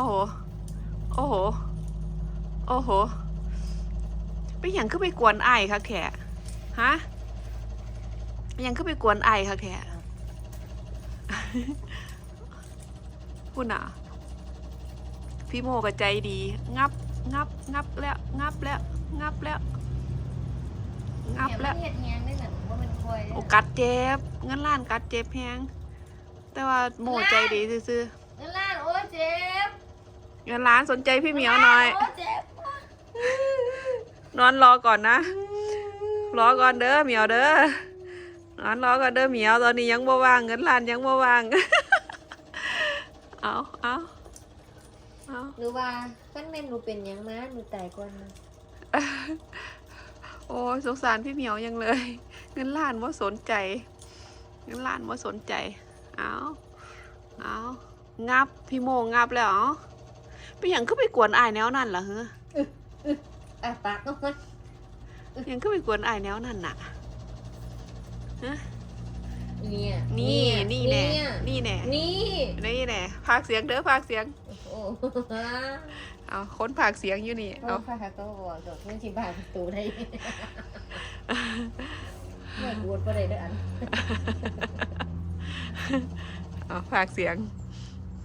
อ้โห โอ้โห โอ้โห ไปหยังขึ้นไปกวนไอ้ายค่ะแขะฮะไปหยังขึ้นไปกวนไอ้ายค่ะแขะพูดน่ะ พี่โมก็ใจดี งับ งับ งับแล้ว งับแล้ว งับแล้ว งับแล้วเฮ็ดแฮงได้หนังว่ามันคอยโอกัดเจ็บ เงินล้านกัดเจ็บแพงแต่ว่าโมใจดีซื่อเงินล้านโอ้ยเจ็บๆ เงินล้านสนใจพี่เหมียวหน่อยโอ้ยเจ็บนอนรอก่อนนะ รอก่อนเด้อเหมียวเด้อนอนรอก่อนเด้อเหมียวตอนนี้ยังบ่ว่างเงินล้านยังบ่ว่าง เอาเอาเอาหรือว่าคันแม่นหนูเป็นหยังมาหนูตายก่อนนะโอ้ยสงสารพี่เหมียวยังเลย เงินล้านว่าสนใจ เงินล้านว่าสนใจ เอาเอางับพี่โมงับแล้วเอา ไปหยังก็ไปกวนอายแนวนั่นเหรอเฮ้ออะปากก็มันยังก็ไปกวนอายแนวนั่นน่ะเนี่ยนี่นี่แน่เยนี่แน่นี่นี่แน่พากเสียงเด้อพากเสียงโอ้โหเอาค้นผากเสียงอยู่นี่เอาเอาฟ้าก็บอกดอกมันสิบาประตูได้ไม่กวนบ่ได้เด้ออันเอาผากเสียง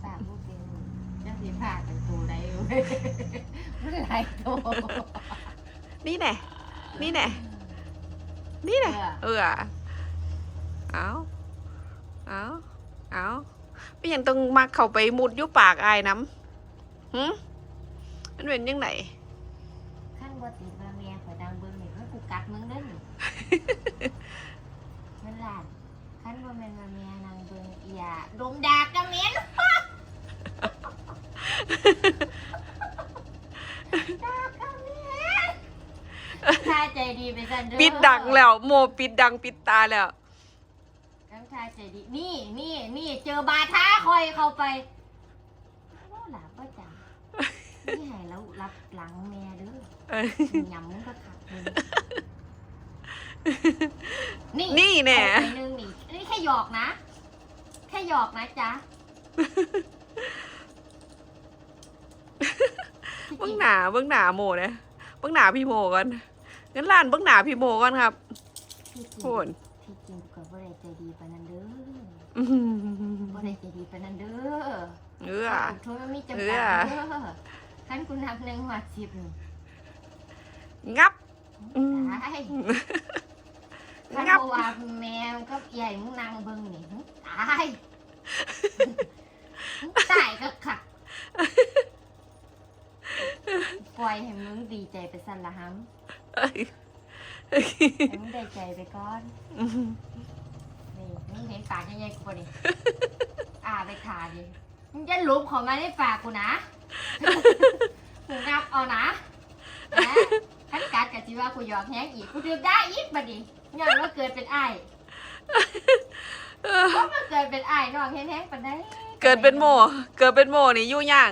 ฝากลูกเป็นจังสิพาป ระตูได้เว้ยมันหลายโตนี่แน่นี่แน่นี่แน่เออเอาเอาเอาไม่ยังต้องมักเข้าไปมุดอยุปากอายน้ำหืมมันเป็นยังไงขั้นบ่ติดว่าแม่ข่อยดังเบิ่งนี่มันกูกัดมึงเด้อนี่มันหลานขั้นบ่แม่นว่าแม่นางเบิ่งอีหยาดมดากกะเหม็น ดากกะเหม็นถ้าใจดีไปซั่นเด้อปิดดังแล้ว โมปิดดังปิดตาแล้วทั้งชายใจดี นี่นี่นี่เจอบาท้าคอยเข้าไปว่าหลับว่าจังนี่ให้แล้วรับหลังแม่เด้อเออยำมึงก็ขับมึงนี่นี่แน่เอาไปนึงนี่นี่แค่หยอกนะ แค่หยอกนะจ๊ะ เบื้องหนาเบื้องหนาโมนะเบื้องหนาพี่โมก่อนงั้นล้านเบื้องหนาพี่โมก่อนครับที่จริงพูดที่จริงก็บ่ได้ใจดีปานนั้นเด้ออื้อบ่ได้ใจดีปานนั้นเด้อเออทุนมันมีจำเอกัดอเด้อคันกูนับหนึ่งหัดสิบนี่งับ อืม ตายคันงับ บ่ว่าแม่มันก็ใหญ่มึงนั่งเบิ่งนี่หึตายมึงตายก็ขักป ล่อยให้มึงดีใจไปสั่นละฮัมเอ้ยให้มึงได้ใจไปก่อนอื้อหือนี่มึงเห็นปากใหญ่ๆกูป่ะนี่อ่าไปขาดิ มึงจะหลุมเของมาในปากกูนะกูงับเอานะนะขันกัดกับจีว่ากูหยอกแห้งอีก กูดื่มได้อีกบัดนี้ย้อนว่าเกิดเป็นไอ้ายเพราะมันเกิดเป็นไอ้ายน้องแห้งๆปานใดเกิดเป็นโม เกิดเป็นโมนี่ยุ่งยาก